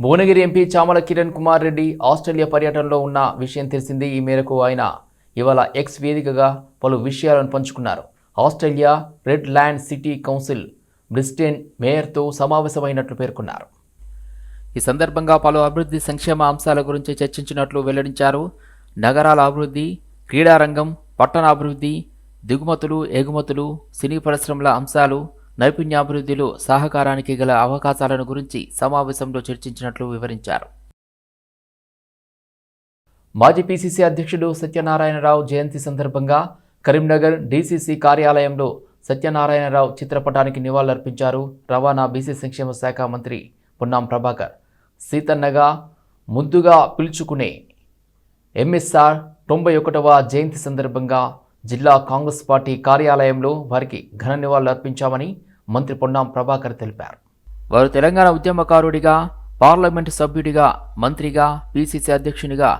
Bhuvanagiri MP Chamala Kiran Kumar Reddy Australia పర్యటనలో ఉన్న విషయం తెలిసింది ఈ మేరకు ఆయన. ఇవాళ ఎక్స్ వేదికగా పలు విషయాలను పంచుకున్నారు. Australia Redland city council Brisbane మేయర్తో సమావేశమైనట్లు పేర్కొన్నారు. ఈ సందర్భంగా పలు అభివృద్ధి సంక్షేమ అంశాల గురించి చర్చించినట్లు వెల్లడించారు. నగరాల అభివృద్ధి క్రీడారంగం పట్టణాభివృద్ధి దిగుమతులు ఎగుమతులు సినీ పరిశ్రమల అంశాలు నైపుణ్యాభివృద్ధిలో సహకారానికి గల అవకాశాలను గురించి సమావేశంలో చర్చించినట్లు వివరించారు. మాజీ పీసీసీ అధ్యక్షుడు సత్యనారాయణరావు జయంతి సందర్భంగా కరీంనగర్ డీసీసీ కార్యాలయంలో సత్యనారాయణరావు చిత్రపటానికి నివాళులర్పించారు రవాణా బీసీ సంక్షేమ శాఖ మంత్రి పొన్నాం ప్రభాకర్. సీతన్నగా ముద్దుగా పిలుచుకునే ఎంఎస్ఆర్ తొంభై ఒకటవ జయంతి సందర్భంగా జిల్లా కాంగ్రెస్ పార్టీ కార్యాలయంలో వారికి ఘన నివాళులు అర్పించామని మంత్రి పొన్నాం ప్రభాకర్ తెలిపారు. వారు తెలంగాణ ఉద్యమకారుడిగా పార్లమెంటు సభ్యుడిగా మంత్రిగా పీసీసీ అధ్యక్షునిగా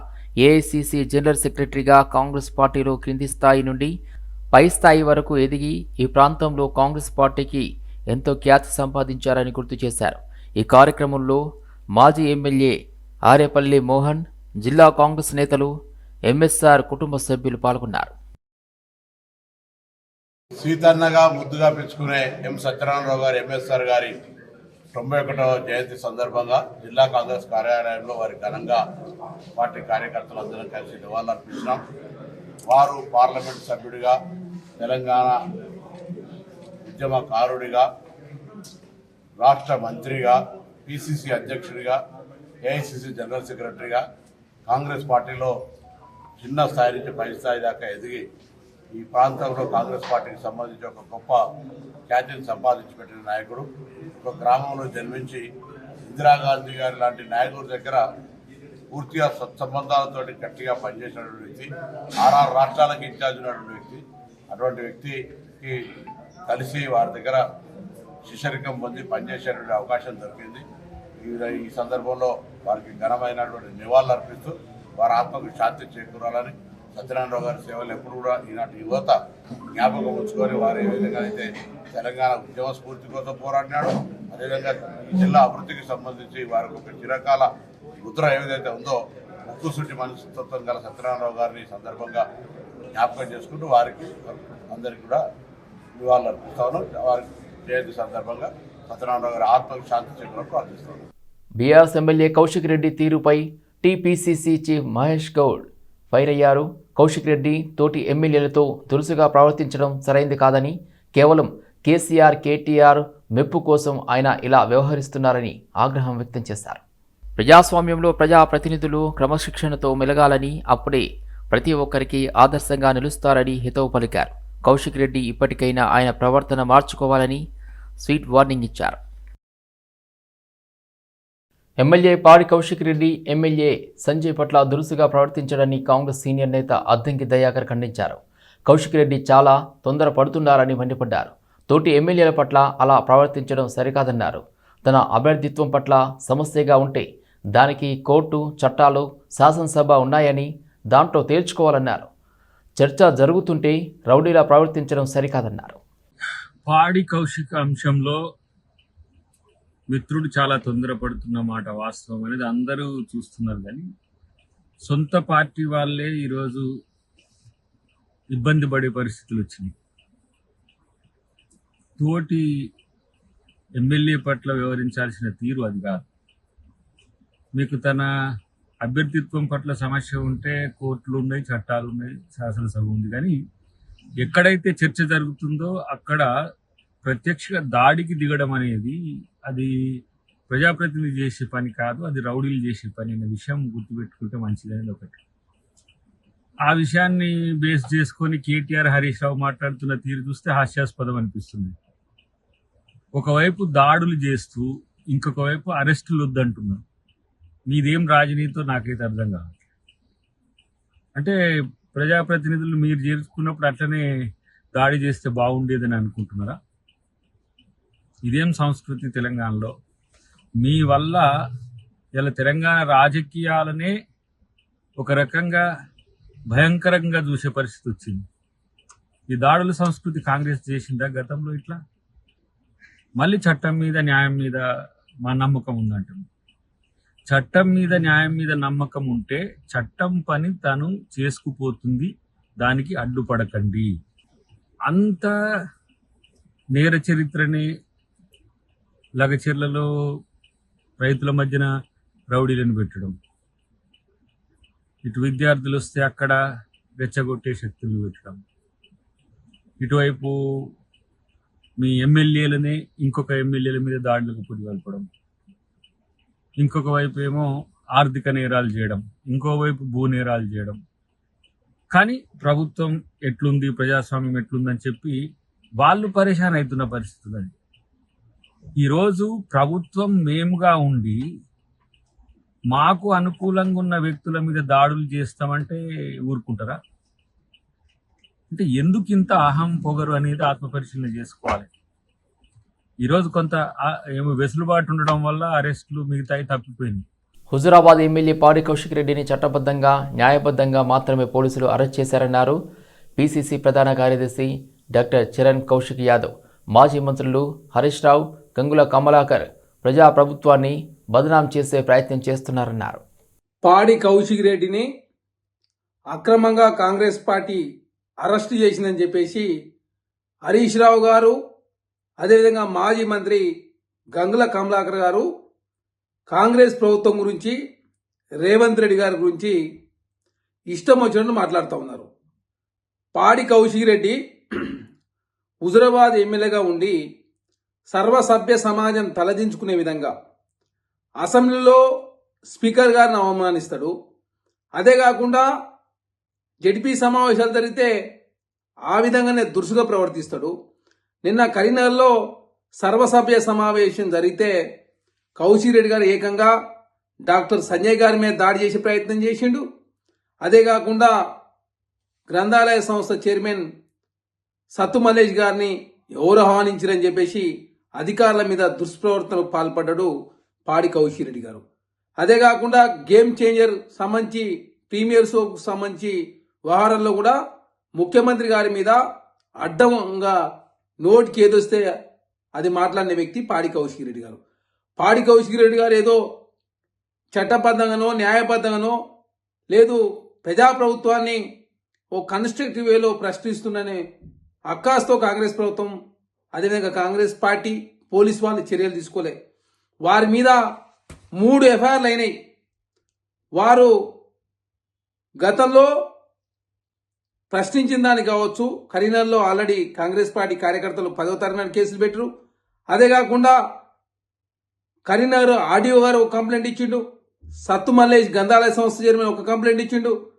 ఏఐసీసీ జనరల్ సెక్రటరీగా కాంగ్రెస్ పార్టీలో క్రింది స్థాయి నుండి పై స్థాయి వరకు ఎదిగి ఈ ప్రాంతంలో కాంగ్రెస్ పార్టీకి ఎంతో ఖ్యాతి సంపాదించారని గుర్తు చేశారు. ఈ కార్యక్రమంలో మాజీ ఎమ్మెల్యే ఆరేపల్లి మోహన్ జిల్లా కాంగ్రెస్ నేతలు ఎంఎస్ఆర్ కుటుంబ సభ్యులు పాల్గొన్నారు. సీతన్నగా ముద్దుగా పెంచుకునే ఎం సత్యనారాయణరావు గారు ఎంఎస్ఆర్ గారి తొంభై ఒకటవ జయంతి సందర్భంగా జిల్లా కాంగ్రెస్ కార్యాలయంలో వారి ఘనంగా పార్టీ కార్యకర్తలందరం కలిసి నివాళులర్పించినాం. వారు పార్లమెంట్ సభ్యుడిగా తెలంగాణ ఉద్యమకారుడిగా రాష్ట్ర మంత్రిగా పిసిసి అధ్యక్షుడిగా ఏఐసిసి జనరల్ సెక్రటరీగా కాంగ్రెస్ పార్టీలో చిన్న స్థాయి నుంచి పై స్థాయి దాకా ఎదిగి ఈ ప్రాంతంలో కాంగ్రెస్ పార్టీకి సంబంధించి ఒక గొప్ప ఖ్యాతిని సంపాదించి పెట్టిన నాయకుడు ఒక గ్రామంలో జన్మించి ఇందిరాగాంధీ గారి లాంటి నాయకుడి దగ్గర పూర్తిగా సత్సంబంధాలతో గట్టిగా పనిచేసినటువంటి వ్యక్తి ఆరారు రాష్ట్రాలకు ఇన్ఛార్జ్ ఉన్నటువంటి వ్యక్తి. అటువంటి వ్యక్తికి కలిసి వారి దగ్గర శిశరికం పొంది పనిచేసేటువంటి అవకాశం దొరికింది. ఈ ఈ సందర్భంలో వారికి ఘనమైనటువంటి నివాళులు అర్పిస్తూ వారి ఆత్మకు శాంతి చేకూరాలని సత్యనారాయణరావు గారి సేవలు ఎప్పుడు కూడా ఈనాటి యువత జ్ఞాపకం ఉంచుకొని వారు ఏ విధంగా అయితే తెలంగాణ ఉద్యమ స్ఫూర్తి కోసం పోరాడినాడు అదేవిధంగా ఈ జిల్లా అభివృద్ధికి సంబంధించి వారికి ఒక చిరకాల ముద్ర ఏదైతే ఉందో ముక్కుసూటి మనస్తత్వం గల సత్యనారాయణరావు గారిని సందర్భంగా జ్ఞాపకం చేసుకుంటూ వారికి అందరికీ కూడా నివాళులు అర్పిస్తాను. వారి జయంతి సందర్భంగా సత్యనారాయణరావు గారి ఆత్మకు శాంతి చేకూరని ప్రార్థిస్తాను బీఆర్ఎస్ ఎమ్మెల్యే కౌశిక్ రెడ్డి తీరుపై TPCC chief Mahesh Goud fire అయ్యారు. కౌశిక్ రెడ్డి తోటి ఎమ్మెల్యేలతో దురుసుగా ప్రవర్తించడం సరైంది కాదని కేవలం కేసీఆర్ కేటీఆర్ మెప్పు కోసం ఆయన ఇలా వ్యవహరిస్తున్నారని ఆగ్రహం వ్యక్తం చేశారు. ప్రజాస్వామ్యంలో ప్రజాప్రతినిధులు క్రమశిక్షణతో మెలగాలని అప్పుడే ప్రతి ఒక్కరికి ఆదర్శంగా నిలుస్తారని హితవు పలికారు. కౌశిక్ రెడ్డి ఇప్పటికైనా ఆయన ప్రవర్తన మార్చుకోవాలని స్వీట్ వార్నింగ్ ఇచ్చారు. ఎమ్మెల్యే పాడి కౌశిక్ రెడ్డి ఎమ్మెల్యే సంజయ్ పట్ల దురుసుగా ప్రవర్తించడాన్ని కాంగ్రెస్ సీనియర్ నేత అద్దంకి దయాకర్ ఖండించారు. కౌశిక్ రెడ్డి చాలా తొందర పడుతున్నారని మండిపడ్డారు. తోటి ఎమ్మెల్యేల పట్ల అలా ప్రవర్తించడం సరికాదన్నారు. తన అభ్యర్థిత్వం పట్ల సమస్యగా ఉంటే దానికి కోర్టు చట్టాలు శాసనసభ ఉన్నాయని దాంట్లో తేల్చుకోవాలన్నారు. చర్చ జరుగుతుంటే రౌడీలా ప్రవర్తించడం సరికాదన్నారు. పాడి కౌశిక అంశంలో మిత్రుడు చాలా తొందరపడుతున్న మాట వాస్తవం అనేది అందరూ చూస్తున్నారు కానీ సొంత పార్టీ వాళ్ళే ఈరోజు ఇబ్బంది పడే పరిస్థితులు వచ్చినాయి. తోటి ఎమ్మెల్యే పట్ల వ్యవహరించాల్సిన తీరు అది కాదు. మీకు తన అభ్యర్థిత్వం పట్ల సమస్య ఉంటే కోర్టులు ఉన్నాయి చట్టాలు ఉన్నాయి శాసనసభ ఉంది కానీ ఎక్కడైతే చర్చ జరుగుతుందో అక్కడ ప్రత్యక్షంగా దాడికి దిగడం అనేది అది ప్రజాప్రతినిధి చేసే పని కాదు అది రౌడీలు చేసే పని అనే విషయం గుర్తుపెట్టుకుంటే మంచిదనేది ఒకటి. ఆ విషయాన్ని బేస్ చేసుకొని కేటీఆర్ హరీష్ రావు మాట్లాడుతున్న తీరు చూస్తే హాస్యాస్పదం అనిపిస్తుంది. ఒకవైపు దాడులు చేస్తూ ఇంకొక వైపు అరెస్టులు వద్దంటున్నారు. మీదేం రాజనీతితో నాకైతే అర్థం కాదు. అంటే ప్రజాప్రతినిధులు మీరు చేర్చుకున్నప్పుడు అట్లనే దాడి చేస్తే బాగుండేదని అనుకుంటున్నారా? ఇదేం సంస్కృతి తెలంగాణలో? మీ వల్ల ఇలా తెలంగాణ రాజకీయాలనే ఒక రకంగా భయంకరంగా చూసే పరిస్థితి వచ్చింది. ఈ దాడుల సంస్కృతి కాంగ్రెస్ చేసిందా గతంలో ఇట్లా? మళ్ళీ చట్టం మీద న్యాయం మీద మా నమ్మకం ఉందంటుంది. చట్టం మీద న్యాయం మీద నమ్మకం ఉంటే చట్టం పని తను చేసుకుపోతుంది దానికి అడ్డుపడకండి. అంత నేర చరిత్రని లగచెర్లలో రైతుల మధ్యన రౌడీలను పెట్టడం. ఇటు విద్యార్థులు వస్తే అక్కడ రెచ్చగొట్టే శక్తులు పెట్టడం. ఇటువైపు మీ ఎమ్మెల్యేలనే ఇంకొక ఎమ్మెల్యేల మీద దాడులకు పురిగొల్పడం ఇంకొక వైపు ఏమో ఆర్థిక నేరాలు చేయడం. ఇంకోవైపు భూ నేరాలు చేయడం. కానీ ప్రభుత్వం ఎట్లుంది ప్రజాస్వామ్యం ఎట్లుందని చెప్పి వాళ్ళు పరేషాన్ అవుతున్న పరిస్థితులు ఉన్నది ఈరోజు ప్రభుత్వం మేముగా ఉండి మాకు అనుకూలంగా ఉన్న వ్యక్తుల మీద దాడులు చేస్తామంటే ఊరుకుంటారా? అంటే ఎందుకు ఇంత అహం పొగరు అనేది ఆత్మపరిశీలన చేసుకోవాలి? ఈరోజు కొంత ఏమో వెసులుబాటు ఉండడం వల్ల అరెస్టులు మిగతాయి తప్పిపోయింది. హుజురాబాద్ ఎమ్మెల్యే పాడి కౌశిక్ రెడ్డిని చట్టబద్ధంగా న్యాయబద్ధంగా మాత్రమే పోలీసులు అరెస్ట్ చేశారన్నారు పీసీసీ ప్రధాన కార్యదర్శి డాక్టర్ చరణ్ కౌశిక్ యాదవ్. మాజీ మంత్రులు హరీష్ రావు గంగుల కమలాకర్ ప్రజాప్రభుత్వాన్ని బదనాం చేసే ప్రయత్నం చేస్తున్నారన్నారు. పాడి కౌశిక్ రెడ్డిని అక్రమంగా కాంగ్రెస్ పార్టీ అరెస్ట్ చేసిందని చెప్పేసి హరీష్ రావు గారు అదేవిధంగా మాజీ మంత్రి గంగుల కమలాకర్ గారు కాంగ్రెస్ ప్రభుత్వం గురించి రేవంత్ రెడ్డి గారి గురించి ఇష్టం వచ్చినట్టు మాట్లాడుతూ ఉన్నారు. పాడి కౌశిక్ రెడ్డి హుజురాబాద్ ఎమ్మెల్యేగా ఉండి సర్వసభ్య సమాజం తలదించుకునే విధంగా అసెంబ్లీలో స్పీకర్ గారిని అవమానిస్తాడు. అదే కాకుండా జడ్పీ సమావేశాలు జరిగితే ఆ విధంగానే దురుసుగా ప్రవర్తిస్తాడు. నిన్న కరీంనగర్లో సర్వసభ్య సమావేశం జరిగితే కౌశిక్ గారు ఏకంగా డాక్టర్ సంజయ్ గారి మీద దాడి చేసే ప్రయత్నం చేసిండు. అదే కాకుండా గ్రంథాలయ సంస్థ చైర్మన్ సత్తు మలేష్ గారిని ఎవరు ఆహ్వానించారని చెప్పేసి అధికారుల మీద దుష్ప్రవర్తనకు పాల్పడ్డాడు పాడి కౌశిరెడ్డి గారు. అదే కాకుండా గేమ్ చేంజర్ సంబంధించి ప్రీమియర్ షోకు సంబంధించి వ్యవహారంలో కూడా ముఖ్యమంత్రి గారి మీద అడ్డంగా నోటికి ఏదొస్తే అది మాట్లాడిన వ్యక్తి పాడి కౌశికిరెడ్డి గారు. పాడి కౌశికిరెడ్డి గారు ఏదో చట్టబద్ధంగానో న్యాయబద్ధంగానో లేదు ప్రజాప్రభుత్వాన్ని ఓ కన్స్ట్రక్టివ్ వేలో ప్రశ్నిస్తుందనే అక్కాస్తో కాంగ్రెస్ ప్రభుత్వం అదేవిధంగా కాంగ్రెస్ పార్టీ పోలీస్ వాళ్ళు చర్యలు తీసుకోలే. వారి మీద మూడు ఎఫ్ఐఆర్లు అయినాయి. వారు గతంలో ప్రశ్నించిన దానికి కావచ్చు కరీంనగర్లో ఆల్రెడీ కాంగ్రెస్ పార్టీ కార్యకర్తలు పదో తరగతి కేసులు పెట్టరు. అదే కాకుండా కరీంనగర్ ఆర్డీఓ గారు ఒక కంప్లైంట్ ఇచ్చిండు. సత్తు మల్లేష్ గంధాలయ సంస్థ చైర్మన్ ఒక కంప్లైంట్ ఇచ్చిండు.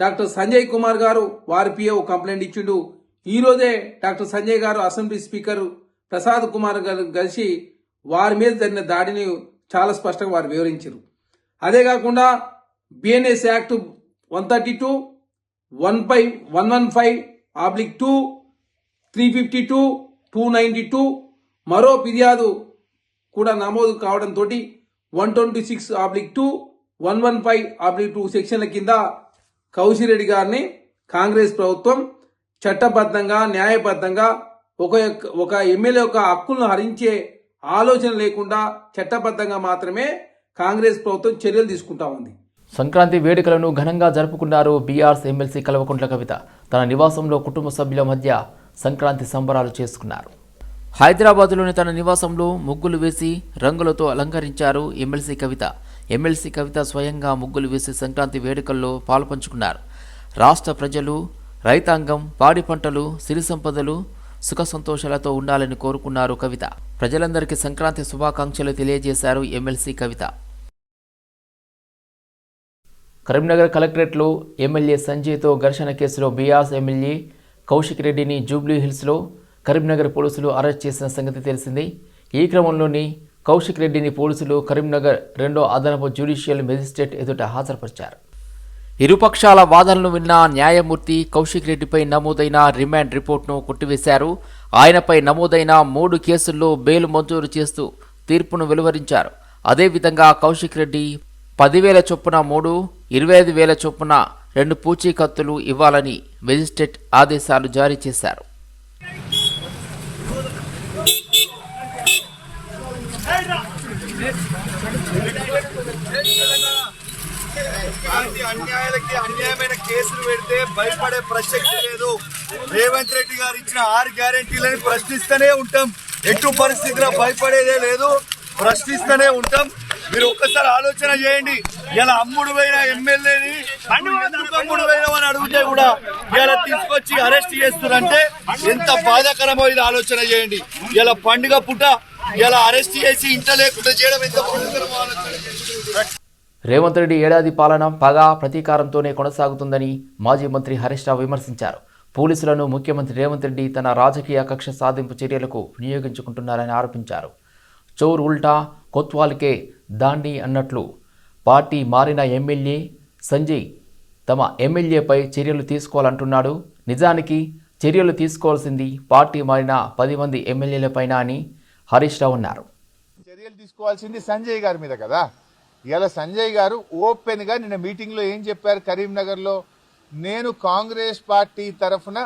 డాక్టర్ సంజయ్ కుమార్ గారు వారి పిఏ ఒక కంప్లైంట్ ఇచ్చిండు. ఈరోజే డాక్టర్ సంజయ్ గారు అసెంబ్లీ స్పీకర్ ప్రసాద్ కుమార్ గారు కలిసి వారి మీద జరిగిన దాడిని చాలా స్పష్టంగా వారు వివరించారు. అదే కాకుండా BNS act one thirty two one five one one five oblique two three fifty two two ninety two మరో ఫిర్యాదు కూడా నమోదు కావడంతో one twenty six oblique two one one five oblique two సెక్షన్ల కింద కౌశిరెడ్డి గారిని కాంగ్రెస్ ప్రభుత్వం చట్టబద్ధంగా న్యాయబద్ధంగా ఒక యొక్క- ఒక ఎమ్మెల్యే యొక్క హక్కులను హరించే ఆలోచన లేకుండా చట్టబద్ధంగా మాత్రమే కాంగ్రెస్ ప్రభుత్వం చర్యలు తీసుకుంటా ఉంది. సంక్రాంతి వేడుకలను ఘనంగా జరుపుకున్నారు బీఆర్స్ ఎమ్మెల్సీ కల్వకుంట్ల కవిత. తన నివాసంలో కుటుంబ సభ్యుల మధ్య సంక్రాంతి సంబరాలు చేసుకున్నారు. హైదరాబాద్లోని తన నివాసంలో ముగ్గులు వేసి రంగులతో అలంకరించారు ఎమ్మెల్సీ కవిత. ఎమ్మెల్సీ కవిత స్వయంగా ముగ్గులు వేసి సంక్రాంతి వేడుకల్లో పాల్పంచుకున్నారు. రాష్ట్ర ప్రజలు రైతాంగం పాడి పంటలు సిరి సంపదలు సుఖ సంతోషాలతో ఉండాలని కోరుకున్నారు కవిత. ప్రజలందరికీ సంక్రాంతి శుభాకాంక్షలు తెలియజేశారు ఎమ్మెల్సీ కవిత. కరీంనగర్ కలెక్టరేట్లో ఎమ్మెల్యే సంజయ్తో ఘర్షణ కేసులో బీఆర్స్ ఎమ్మెల్యే కౌశిక్ రెడ్డిని జూబ్లీ హిల్స్లో కరీంనగర్ పోలీసులు అరెస్ట్ చేసిన సంగతి తెలిసింది. ఈ క్రమంలోని కౌశిక్ రెడ్డిని పోలీసులు కరీంనగర్ రెండో అదనపు జ్యుడిషియల్ మెజిస్ట్రేట్ ఎదుట హాజరుపరిచారు. ఇరుపక్షాల వాదనలు విన్న న్యాయమూర్తి కౌశిక్ రెడ్డిపై నమోదైన రిమాండ్ రిపోర్ట్ను కొట్టివేశారు. ఆయనపై నమోదైన మూడు కేసుల్లో బెయిల్ మంజూరు చేస్తూ తీర్పును వెలువరించారు. అదేవిధంగా కౌశిక్ రెడ్డి పదివేల చొప్పున మూడు ఇరవై ఐదు వేల చొప్పున రెండు పూచీకత్తులు ఇవ్వాలని మెజిస్ట్రేట్ ఆదేశాలు జారీ చేశారు. Hey, అన్యాయాలకి అన్యాయమైన కేసులు పెడితే భయపడే ప్రసక్తి లేదు. రేవంత్ రెడ్డి గారు ఇచ్చిన ఆరు గ్యారంటీలని ప్రశ్నిస్తూనే ఉంటాం. ఎటు పరిస్థితిలో భయపడేదే లేదు. ప్రశ్నిస్తూనే ఉంటాం. మీరు ఒక్కసారి ఆలోచన చేయండి. ఇలా అమ్ముడు పోయిన ఎమ్మెల్యేని ఎందుకు అమ్ముడు పోయినామని అడిగితే కూడా ఇలా తీసుకొచ్చి అరెస్ట్ చేస్తున్నారంటే ఎంత బాధాకరమో ఇది ఆలోచన చేయండి. ఇలా పండుగ పుట్ట ఇలా అరెస్ట్ చేసి ఇంట లేకుండా చేయడం ఎంత బాధాకరమో ఆలోచన రేవంత్ రెడ్డి ఏడాది పాలన పగ ప్రతీకారంతోనే కొనసాగుతుందని మాజీ మంత్రి హరీష్ రావు విమర్శించారు. పోలీసులను ముఖ్యమంత్రి రేవంత్ రెడ్డి తన రాజకీయ కక్ష సాధింపు చర్యలకు వినియోగించుకుంటున్నారని ఆరోపించారు. చోర్ ఉల్టా కొత్వాల్కే దాండి అన్నట్లు పార్టీ మారిన ఎమ్మెల్యే సంజయ్ తమ ఎమ్మెల్యేపై చర్యలు తీసుకోవాలంటున్నాడు. నిజానికి చర్యలు తీసుకోవాల్సింది పార్టీ మారిన పది మంది ఎమ్మెల్యేలపైన అని హరీష్ రావు అన్నారు. చర్యలు తీసుకోవాల్సింది సంజయ్ గారి మీద కదా? ఇలా సంజయ్ గారు ఓపెన్గా నిన్న మీటింగ్లో ఏం చెప్పారు కరీంనగర్లో? నేను కాంగ్రెస్ పార్టీ తరఫున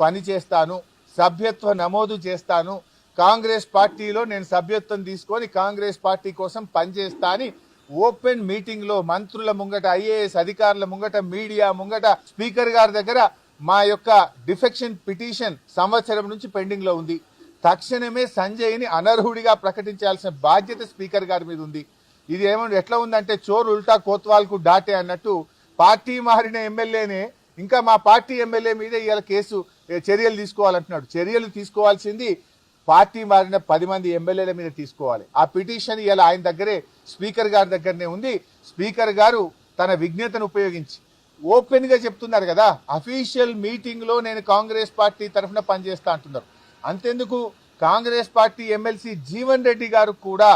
పని చేస్తాను సభ్యత్వ నమోదు చేస్తాను కాంగ్రెస్ పార్టీలో నేను సభ్యత్వం తీసుకొని కాంగ్రెస్ పార్టీ కోసం పనిచేస్తా అని ఓపెన్ మీటింగ్లో మంత్రుల ముంగట ఐఏఎస్ అధికారుల ముంగట మీడియా ముంగట స్పీకర్ గారి దగ్గర మా యొక్క డిఫెక్షన్ పిటిషన్ సంవత్సరం నుంచి పెండింగ్లో ఉంది. తక్షణమే సంజయ్ని అనర్హుడిగా ప్రకటించాల్సిన బాధ్యత స్పీకర్ గారి మీద ఉంది. ఇది ఏమన్నా ఎట్లా ఉందంటే చోరు ఉల్టా కోత్వాల్కు డాటే అన్నట్టు పార్టీ మారిన ఎమ్మెల్యేనే ఇంకా మా పార్టీ ఎమ్మెల్యే మీద ఇవాళ కేసు చర్యలు తీసుకోవాలంటున్నాడు. చర్యలు తీసుకోవాల్సింది పార్టీ మారిన పది మంది ఎమ్మెల్యేల మీద తీసుకోవాలి. ఆ పిటిషన్ ఇలా ఆయన దగ్గరే స్పీకర్ గారి దగ్గరనే ఉంది. స్పీకర్ గారు తన విజ్ఞతను ఉపయోగించి ఓపెన్గా చెప్తున్నారు కదా అఫీషియల్ మీటింగ్లో నేను కాంగ్రెస్ పార్టీ తరఫున పనిచేస్తా అంటున్నారు. అంతెందుకు? Congress party MLC Jeevan Reddy గారు కూడా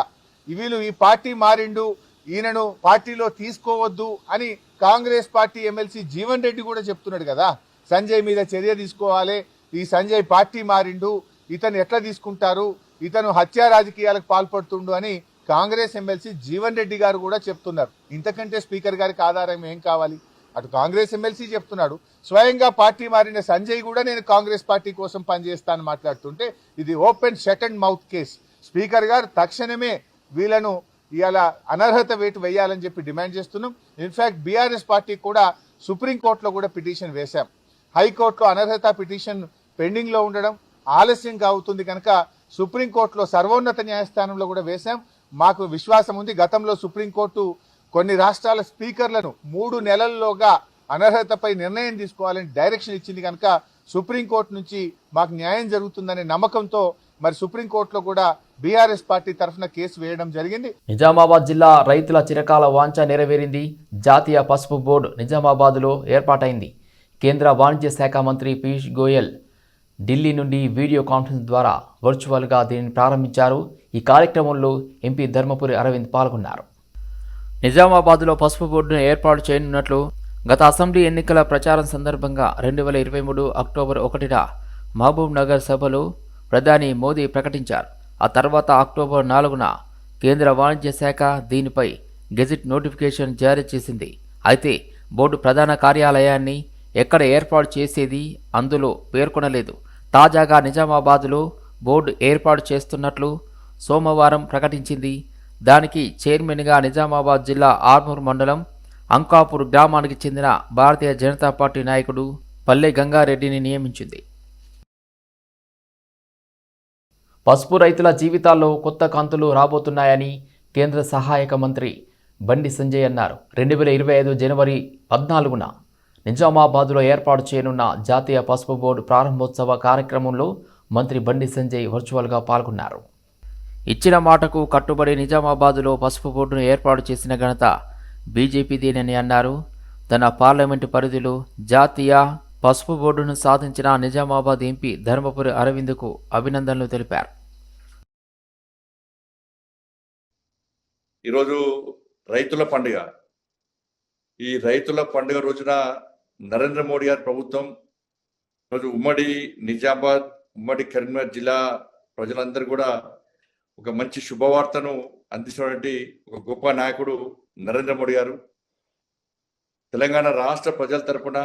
వీళ్ళు ఈ పార్టీ మారిండు ఈయనను పార్టీలో తీసుకోవద్దు అని Congress party MLC Jeevan Reddy కూడా చెప్తున్నాడు కదా. సంజయ్ మీద చర్య తీసుకోవాలి. ఈ సంజయ్ పార్టీ మారిండు ఇతను ఎట్లా తీసుకుంటారు ఇతను హత్యా రాజకీయాలకు పాల్పడుతుండు అని కాంగ్రెస్ ఎమ్మెల్సీ జీవన్ రెడ్డి గారు కూడా చెప్తున్నారు. ఇంతకంటే స్పీకర్ గారికి ఆధారం ఏం కావాలి? అటు కాంగ్రెస్ ఎమ్మెల్సీ చెప్తున్నాడు. స్వయంగా పార్టీ మారిన సంజయ్ కూడా నేను కాంగ్రెస్ పార్టీ కోసం పనిచేస్తానని మాట్లాడుతుంటే ఇది open shut and mouth case. Speaker గారు తక్షణమే వీళ్ళను ఇలా అనర్హత వేటు వేయాలని చెప్పి డిమాండ్ చేస్తున్నాం. ఇన్ఫాక్ట్ బీఆర్ఎస్ పార్టీ కూడా సుప్రీంకోర్టులో కూడా పిటిషన్ వేశాం. హైకోర్టులో అనర్హత పిటిషన్ పెండింగ్లో ఉండడం ఆలస్యంగా అవుతుంది కనుక సుప్రీంకోర్టులో సర్వోన్నత న్యాయస్థానంలో కూడా వేశాం. మాకు విశ్వాసం ఉంది. గతంలో సుప్రీంకోర్టు కొన్ని రాష్ట్రాల స్పీకర్లను మూడు నెలల్లోగా అనర్హతపై నిర్ణయం తీసుకోవాలని డైరెక్షన్ ఇచ్చింది కనుక సుప్రీంకోర్టు నుంచి మాకు న్యాయం జరుగుతుందనే నమ్మకంతో మరి సుప్రీంకోర్టులో కూడా బీఆర్ఎస్ పార్టీ తరఫున కేసు వేయడం జరిగింది. నిజామాబాద్ జిల్లా రైతుల చిరకాల వాంఛ నెరవేరింది. జాతీయ పసుపు బోర్డు నిజామాబాద్లో ఏర్పాటైంది. కేంద్ర వాణిజ్య శాఖ మంత్రి పీయూష్ గోయల్ ఢిల్లీ నుండి వీడియో కాన్ఫరెన్స్ ద్వారా వర్చువల్గా దీనిని ప్రారంభించారు. ఈ కార్యక్రమంలో ఎంపీ ధర్మపురి అరవింద్ పాల్గొన్నారు. నిజామాబాద్లో పసుపు బోర్డును ఏర్పాటు చేయనున్నట్లు గత అసెంబ్లీ ఎన్నికల ప్రచారం సందర్భంగా రెండు వేల ఇరవై మూడు అక్టోబర్ ఒకటిన మహబూబ్ నగర్ సభలో ప్రధాని మోదీ ప్రకటించారు. ఆ తర్వాత అక్టోబర్ నాలుగున కేంద్ర వాణిజ్య శాఖ దీనిపై గెజిట్ నోటిఫికేషన్ జారీ చేసింది. అయితే బోర్డు ప్రధాన కార్యాలయాన్ని ఎక్కడ ఏర్పాటు చేసేది అందులో పేర్కొనలేదు. తాజాగా నిజామాబాద్లో బోర్డు ఏర్పాటు చేస్తున్నట్లు సోమవారం ప్రకటించింది. దానికి చైర్మన్గా నిజామాబాద్ జిల్లా ఆర్మూర్ మండలం అంకాపూర్ గ్రామానికి చెందిన భారతీయ జనతా పార్టీ నాయకుడు పల్లె గంగారెడ్డిని నియమించింది. పసుపు రైతుల జీవితాల్లో కొత్త కాంతులు రాబోతున్నాయని కేంద్ర సహాయక మంత్రి బండి సంజయ్ అన్నారు. రెండు వేల ఇరవై ఐదు జనవరి పద్నాలుగున నిజామాబాద్లో ఏర్పాటు చేయనున్న జాతీయ పసుపు బోర్డు ప్రారంభోత్సవ కార్యక్రమంలో మంత్రి బండి సంజయ్ వర్చువల్గా పాల్గొన్నారు. ఇచ్చిన మాటకు కట్టుబడి నిజామాబాదులో పసుపు బోర్డును ఏర్పాటు చేసిన ఘనత బీజేపీదేనని అన్నారు. తన పార్లమెంటు పరిధిలో జాతీయ పసుపు బోర్డును సాధించిన నిజామాబాద్ ఎంపీ ధర్మపురి అరవింద్కు అభినందనలు తెలిపారు. ఈరోజు రైతుల పండుగ. ఈ రైతుల పండుగ రోజున నరేంద్ర మోడీ గారి ప్రభుత్వం ఈరోజు ఉమ్మడి నిజామాబాద్ ఉమ్మడి కరీంనగర్ జిల్లా ప్రజలందరూ కూడా ఒక మంచి శుభవార్తను అందించినటువంటి ఒక గొప్ప నాయకుడు నరేంద్ర మోడీ గారు. తెలంగాణ రాష్ట్ర ప్రజల తరపున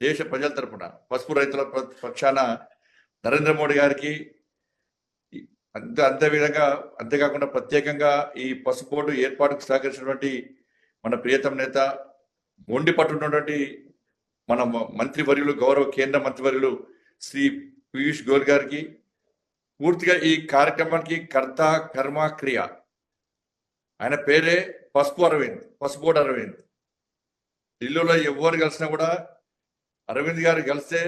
దేశ ప్రజల తరపున పసుపు రైతుల పక్షాన నరేంద్ర మోడీ గారికి అంతే అంతే విధంగా అంతేకాకుండా ప్రత్యేకంగా ఈ పసుపు బోర్డు ఏర్పాటుకు సహకరించినటువంటి మన ప్రియతమ నేత మొండి పట్టున్నటువంటి మన మంత్రివర్యులు గౌరవ కేంద్ర మంత్రివర్యులు శ్రీ పీయూష్ గోయల్ గారికి పూర్తిగా ఈ కార్యక్రమానికి కర్త కర్మ క్రియ. ఆయన పేరే పసుపు అరవింద్ పసుపోడు అరవింద్. ఢిల్లీలో ఎవరు కలిసినా కూడా అరవింద్ గారు కలిస్తే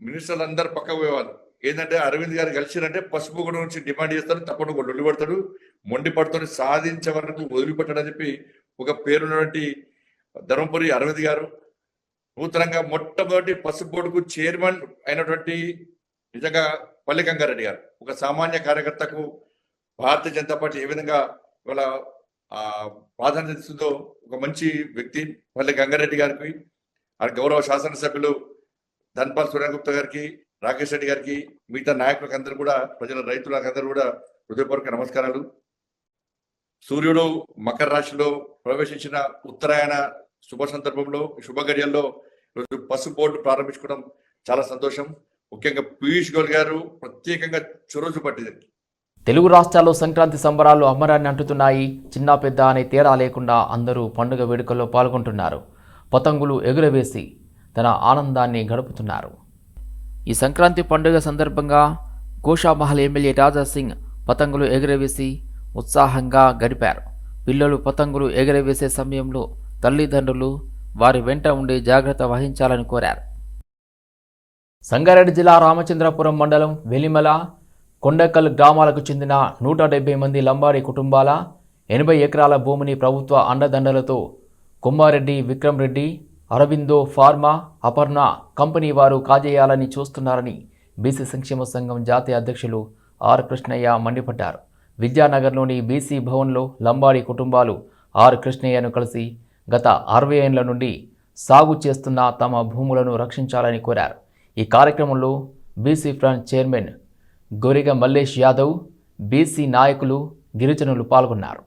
మినిస్టర్లు అందరు పక్కకు పోయేవాళ్ళు. ఏంటంటే అరవింద్ గారు కలిసిరంటే పసుపు గుడి నుంచి డిమాండ్ చేస్తారు తప్పకుండా లొల్లి పడతాడు మొండి పడుతుంది సాధించే వరకు వదిలిపెట్టాడని చెప్పి ఒక పేరున్నటువంటి ధర్మపురి అరవింద్ గారు నూతనంగా మొట్టమొదటి పసుపు బోర్డుకు చైర్మన్ అయినటువంటి నిజంగా పల్లి గంగారెడ్డి గారు. ఒక సామాన్య కార్యకర్తకు భారతీయ జనతా పార్టీ ఏ విధంగా ఇవాళ ప్రాధాన్యత ఇస్తుందో ఒక మంచి వ్యక్తి పల్లి గంగారెడ్డి గారికి గౌరవ శాసనసభ్యులు ధన్పాల్ సూర్యగుప్త గారికి రాకేష్ రెడ్డి గారికి మిగతా నాయకులకు అందరూ కూడా ప్రజల రైతులకు అందరూ కూడా హృదయపూర్వక నమస్కారాలు. సూర్యుడు మకర రాశిలో ప్రవేశించిన ఉత్తరాయణ శుభ సందర్భంలో శుభ గడియల్లో ఈరోజు పసుపు బోర్డు ప్రారంభించుకోవడం చాలా సంతోషం. ముఖ్యంగా పీయూష్ గోయల్ గారు ప్రత్యేకంగా చొరవ చూపట్టింది. తెలుగు రాష్ట్రాల్లో సంక్రాంతి సంబరాలు అమ్మరాన్ని అంటుతున్నాయి. చిన్న పెద్ద అనే తేడా లేకుండా అందరూ పండుగ వేడుకల్లో పాల్గొంటున్నారు. పతంగులు ఎగురవేసి తన ఆనందాన్ని గడుపుతున్నారు. ఈ సంక్రాంతి పండుగ సందర్భంగా గోషామహల్ ఎమ్మెల్యే రాజా సింగ్ పతంగులు ఎగురవేసి ఉత్సాహంగా గడిపారు. పిల్లలు పతంగులు ఎగురవేసే సమయంలో తల్లిదండ్రులు వారి వెంట ఉండి జాగ్రత్త వహించాలని కోరారు. సంగారెడ్డి జిల్లా రామచంద్రపురం మండలం వెలిమల కొండకల్ గ్రామాలకు చెందిన నూట డెబ్బై మంది లంబాడి కుటుంబాల ఎనభై ఎకరాల భూమిని ప్రభుత్వ అండదండలతో కొమ్మారెడ్డి విక్రమ్ రెడ్డి అరవిందో ఫార్మా అపర్ణ కంపెనీ వారు కాజేయాలని చూస్తున్నారని బీసీ సంక్షేమ సంఘం జాతీయ అధ్యక్షులు ఆర్ కృష్ణయ్య మండిపడ్డారు. విద్యానగర్లోని బీసీ భవన్లో లంబాడి కుటుంబాలు ఆర్ కృష్ణయ్యను కలిసి గత అరవై ఏళ్ళ నుండి సాగు చేస్తున్న తమ భూములను రక్షించాలని కోరారు. ఈ కార్యక్రమంలో BC front chairman Goriga Mallesh Yadav BC నాయకులు గిరిజనులు పాల్గొన్నారు.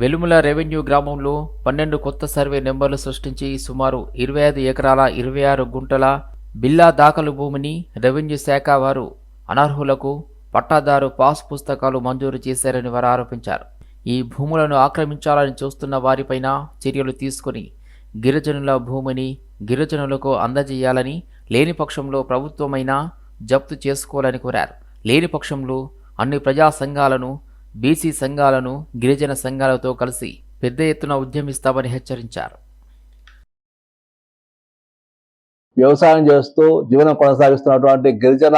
వెలుముల రెవెన్యూ గ్రామంలో పన్నెండు కొత్త సర్వే నెంబర్లు సృష్టించి సుమారు ఇరవై ఐదు ఎకరాల ఇరవై ఆరు గుంటల బిల్లా దాఖలు భూమిని రెవెన్యూ శాఖ వారు అనర్హులకు పట్టాదారు పాస్ పుస్తకాలు మంజూరు చేశారని వారు ఆరోపించారు. ఈ భూములను ఆక్రమించాలని చూస్తున్న వారిపైన చర్యలు తీసుకుని గిరిజనుల భూమిని గిరిజనులకు అందజేయాలని లేని పక్షంలో ప్రభుత్వమైనా జప్తు చేసుకోవాలని కోరారు. లేని పక్షంలో అన్ని ప్రజా సంఘాలను బీసీ సంఘాలను గిరిజన సంఘాలతో కలిసి పెద్ద ఎత్తున ఉద్యమిస్తామని హెచ్చరించారు. వ్యవసాయం చేస్తూ జీవనం కొనసాగిస్తున్నటువంటి గిరిజన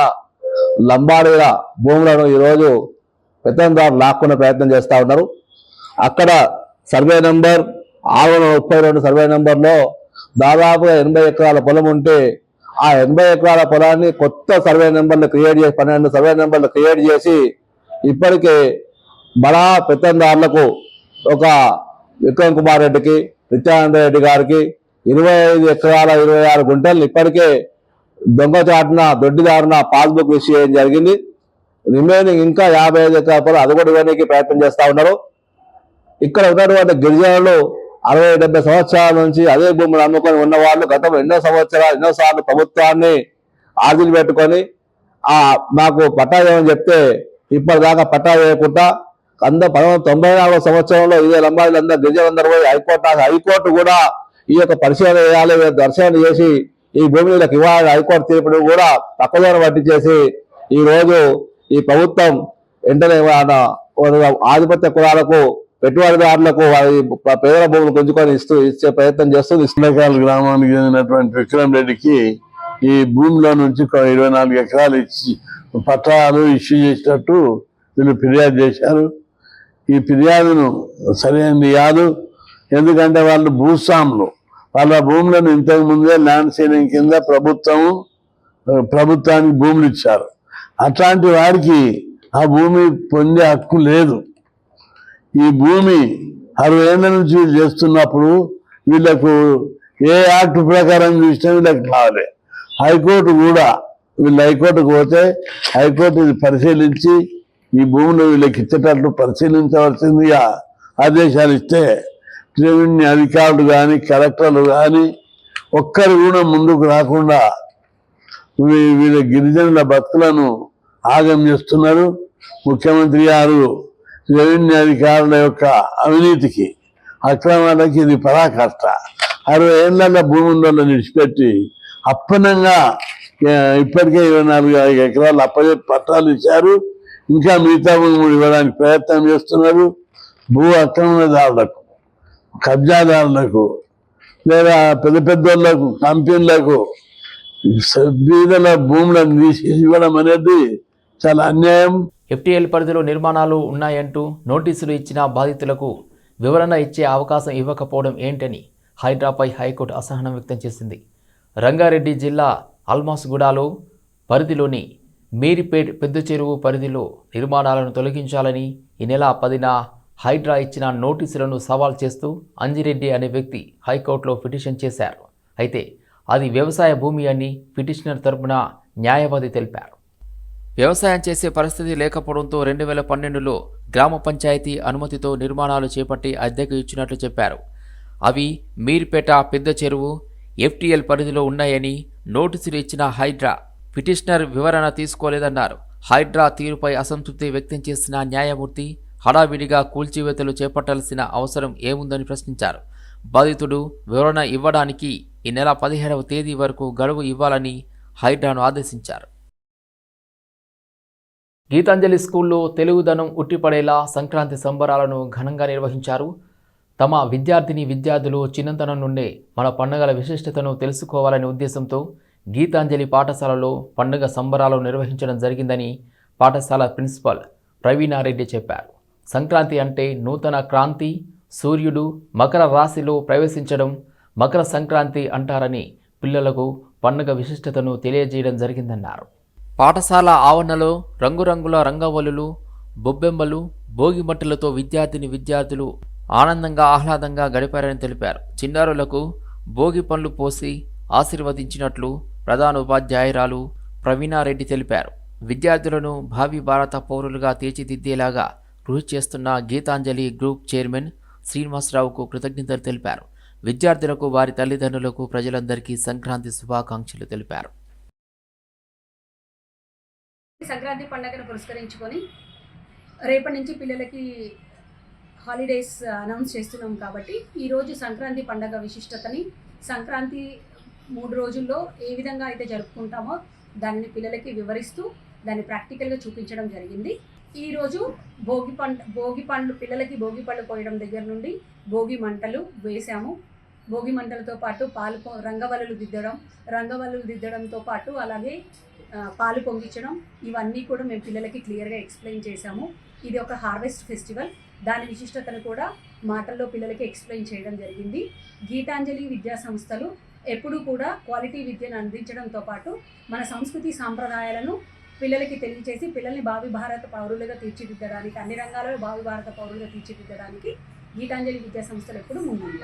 లంబాడీల భూములను ఈరోజు పెత్తందారు లాక్కునే ప్రయత్నం చేస్తూ ఉన్నారు. అక్కడ సర్వే నెంబర్ ఆరు వందల ముప్పై రెండు సర్వే నెంబర్లో దాదాపుగా ఎనభై ఎకరాల పొలం ఉంటే ఆ ఎనభై ఎకరాల పొలాన్ని కొత్త సర్వే నెంబర్లు క్రియేట్ చేసి పన్నెండు సర్వే నెంబర్లు క్రియేట్ చేసి ఇప్పటికే బడా పెత్తందారులకు ఒక విక్రమ్ కుమార్ రెడ్డికి నిత్యానంద రెడ్డి గారికి ఇరవై ఐదు ఎకరాల ఇరవై ఆరు గుంటలు ఇప్పటికే దొంగచాటున దొడ్డిదారున పాస్బుక్ ఇష్యూ చేయడం జరిగింది. రిమైనింగ్ ఇంకా యాభై ఐదు ఎకరాల పొలం అది కూడా ఇవ్వడానికి ప్రయత్నం చేస్తూ ఉన్నారు. ఇక్కడ ఉన్నటువంటి గిరిజనులు అరవై డెబ్బై సంవత్సరాల నుంచి అదే భూములు అమ్ముకొని ఉన్న వాళ్ళు గతంలో ఎన్నో సంవత్సరాలు ఎన్నో సార్లు ప్రభుత్వాన్ని ఆదిలు పెట్టుకొని ఆ మాకు పట్టా చేయమని చెప్తే ఇప్పటిదాకా పట్టా చేయకుండా అంద పంతొమ్మిది తొంభై నాలుగో సంవత్సరంలో ఇదే లంబాడీలందరూ గిరిజనులందరూ పోయి హైకోర్టు హైకోర్టు కూడా ఈ యొక్క పరిశీలన చేయాలి దర్శనం చేసి ఈ భూములకు ఇవ్వాలి. హైకోర్టు తీర్పును కూడా తక్కువ పట్టించేసి ఈ రోజు ఈ ప్రభుత్వం వెంటనే ఆధిపత్య కులాలకు పెట్టుబడిదారులకు వారి పేదల భూములు గుంజుకొని ఇస్తూ ఇచ్చే ప్రయత్నం చేస్తుంది చిన్నకాల గ్రామానికి చెందినటువంటి విక్రమ్ రెడ్డికి ఈ భూమిలో నుంచి ఒక ఇరవై నాలుగు ఎకరాలు ఇచ్చి పట్టాలు ఇష్యూ చేసినట్టు వీళ్ళు ఫిర్యాదు చేశారు. ఈ ఫిర్యాదును సరైనది కాదు. ఎందుకంటే వాళ్ళు భూస్వాములు. వాళ్ళ భూములను ఇంతకు ముందే ల్యాండ్ సీలింగ్ కింద ప్రభుత్వం ప్రభుత్వానికి భూములు ఇచ్చారు. అట్లాంటి వారికి ఆ భూమి పొందే హక్కు లేదు. ఈ భూమి అరవై ఏళ్ళ నుంచి చేస్తున్నప్పుడు వీళ్ళకు ఏ యాక్ట్ ప్రకారం చూసినా వీళ్ళకి రావాలి హైకోర్టు కూడా వీళ్ళు హైకోర్టుకు పోతే హైకోర్టు పరిశీలించి ఈ భూములు వీళ్ళకి ఇచ్చేటట్లు పరిశీలించవలసిందిగా ఆదేశాలు ఇస్తే రెవెన్యూ అధికారులు కానీ కలెక్టర్లు కానీ ఒక్కరు కూడా ముందుకు రాకుండా వీ- వీళ్ళ గిరిజనుల భక్తులను ఆగం చేస్తున్నారు. ముఖ్యమంత్రి గారు రెవెన్యూ అధికారుల యొక్క అవినీతికి అక్రమాలకి ఇది పరాకాష్ట. అరవై ఏళ్ళ భూమి నిలిచిపెట్టి అప్పనంగా ఇప్పటికే ఇరవై నాలుగు ఎకరాలు అప్పచెప్పి పట్టాలు ఇచ్చారు. ఇంకా మిగతా భూములు ఇవ్వడానికి ప్రయత్నం చేస్తున్నారు. భూ అక్రమణదారులకు కబ్జాదారులకు లేదా పెద్ద పెద్దోళ్ళకు కంపెనీలకు బీదల భూములను తీసి ఇవ్వడం అనేది చాలా అన్యాయం. ఎఫ్టీఎల్ పరిధిలో నిర్మాణాలు ఉన్నాయంటూ నోటీసులు ఇచ్చిన బాధితులకు వివరణ ఇచ్చే అవకాశం ఇవ్వకపోవడం ఏంటని హైడ్రాపై హైకోర్టు అసహనం వ్యక్తం చేసింది. రంగారెడ్డి జిల్లా అల్మాస్గూడలో పరిధిలోని మీరిపేట్ పెద్ద చెరువు పరిధిలో నిర్మాణాలను తొలగించాలని ఈ నెల పదిన హైడ్రా ఇచ్చిన నోటీసులను సవాల్ చేస్తూ అంజిరెడ్డి అనే వ్యక్తి హైకోర్టులో పిటిషన్ చేశారు. అయితే అది వ్యవసాయ భూమి అని పిటిషనర్ తరపున న్యాయవాది తెలిపారు. వ్యవసాయం చేసే పరిస్థితి లేకపోవడంతో రెండు వేల పన్నెండులో గ్రామ పంచాయతీ అనుమతితో నిర్మాణాలు చేపట్టి అద్దెకు ఇచ్చినట్లు చెప్పారు. అవి మీర్పేట పెద్ద చెరువు ఎఫ్టీఎల్ పరిధిలో ఉన్నాయని నోటీసులు ఇచ్చిన హైడ్రా పిటిషనర్ వివరణ తీసుకోలేదన్నారు. హైడ్రా తీరుపై అసంతృప్తి వ్యక్తం చేసిన న్యాయమూర్తి హడావిడిగా కూల్చివేతలు చేపట్టాల్సిన అవసరం ఏముందని ప్రశ్నించారు. బాధితుడు వివరణ ఇవ్వడానికి ఈ నెల పదిహేడవ తేదీ వరకు గడువు ఇవ్వాలని హైడ్రాను ఆదేశించారు. గీతాంజలి స్కూల్లో తెలుగుదనం ఉట్టిపడేలా సంక్రాంతి సంబరాలను ఘనంగా నిర్వహించారు. తమ విద్యార్థిని విద్యార్థులు చిన్నతనం నుండే మన పండుగల విశిష్టతను తెలుసుకోవాలనే ఉద్దేశంతో గీతాంజలి పాఠశాలలో పండుగ సంబరాలు నిర్వహించడం జరిగిందని పాఠశాల ప్రిన్సిపాల్ ప్రవీణారెడ్డి చెప్పారు. సంక్రాంతి అంటే నూతన క్రాంతి సూర్యుడు మకర రాశిలో ప్రవేశించడం మకర సంక్రాంతి అంటారని పిల్లలకు పండుగ విశిష్టతను తెలియజేయడం జరిగిందన్నారు. పాఠశాల ఆవరణలో రంగురంగుల రంగవల్లులు బొబ్బెమ్మలు భోగిమట్టలతో విద్యార్థిని విద్యార్థులు ఆనందంగా ఆహ్లాదంగా గడిపారని తెలిపారు. చిన్నారులకు భోగి పండ్లు పోసి ఆశీర్వదించినట్లు ప్రధాన ఉపాధ్యాయురాలు ప్రవీణారెడ్డి తెలిపారు. విద్యార్థులను భావి భారత పౌరులుగా తీర్చిదిద్దేలాగా కృషి చేస్తున్న గీతాంజలి గ్రూప్ చైర్మన్ శ్రీనివాసరావుకు కృతజ్ఞతలు తెలిపారు. విద్యార్థులకు వారి తల్లిదండ్రులకు ప్రజలందరికీ సంక్రాంతి శుభాకాంక్షలు తెలిపారు. సంక్రాంతి పండుగను పురస్కరించుకొని రేపటి నుంచి పిల్లలకి హాలిడేస్ అనౌన్స్ చేస్తున్నాం కాబట్టి ఈరోజు సంక్రాంతి పండగ విశిష్టతని సంక్రాంతి మూడు రోజుల్లో ఏ విధంగా అయితే జరుపుకుంటామో దానిని పిల్లలకి వివరిస్తూ దాన్ని ప్రాక్టికల్గా చూపించడం జరిగింది. ఈరోజు భోగి పంట భోగి పండ్లు పిల్లలకి భోగి పళ్ళు పోయడం దగ్గర నుండి భోగి మంటలు వేసాము. భోగి మంటలతో పాటు పాలు రంగవల్లులు దిద్దడం రంగవల్లులు దిద్దడంతో పాటు అలాగే పాలు పొంగించడం ఇవన్నీ కూడా మేము పిల్లలకి క్లియర్గా ఎక్స్ప్లెయిన్ చేశాము. ఇది ఒక హార్వెస్ట్ ఫెస్టివల్. దాని విశిష్టతను కూడా మాటల్లో పిల్లలకి ఎక్స్ప్లెయిన్ చేయడం జరిగింది. గీతాంజలి విద్యా సంస్థలు ఎప్పుడు కూడా క్వాలిటీ విద్యను అందించడంతో పాటు మన సంస్కృతి సాంప్రదాయాలను పిల్లలకి తెలియచేసి పిల్లల్ని భావి భారత పౌరులుగా తీర్చిదిద్దడానికి అన్ని రంగాలలో భావి భారత పౌరులుగా తీర్చిదిద్దడానికి గీతాంజలి విద్యా సంస్థలు ఎప్పుడు ముందుకుల్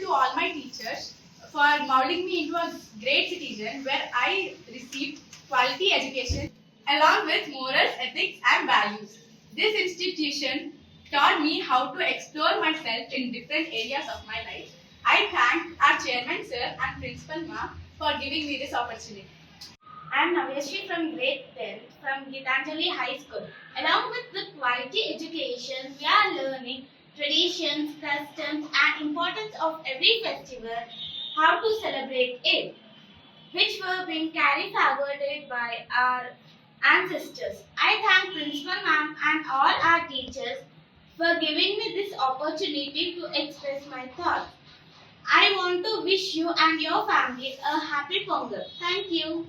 to all my teachers for moulding me in great citizen where I quality education along with morals, ethics, and values. This institution taught me how to explore myself in different areas of my life. I thank our chairman sir and principal ma'am for giving me this opportunity. I'm Naveshri from grade 10 from Gitanjali High School. Along with the quality education, we are learning traditions, customs, and importance of every festival, how to celebrate it, which were being carried forwarded by our ancestors. I thank Principal Ma'am and all our teachers for giving me this opportunity to express my thoughts. I want to wish you and your family a happy Pongal. Thank you.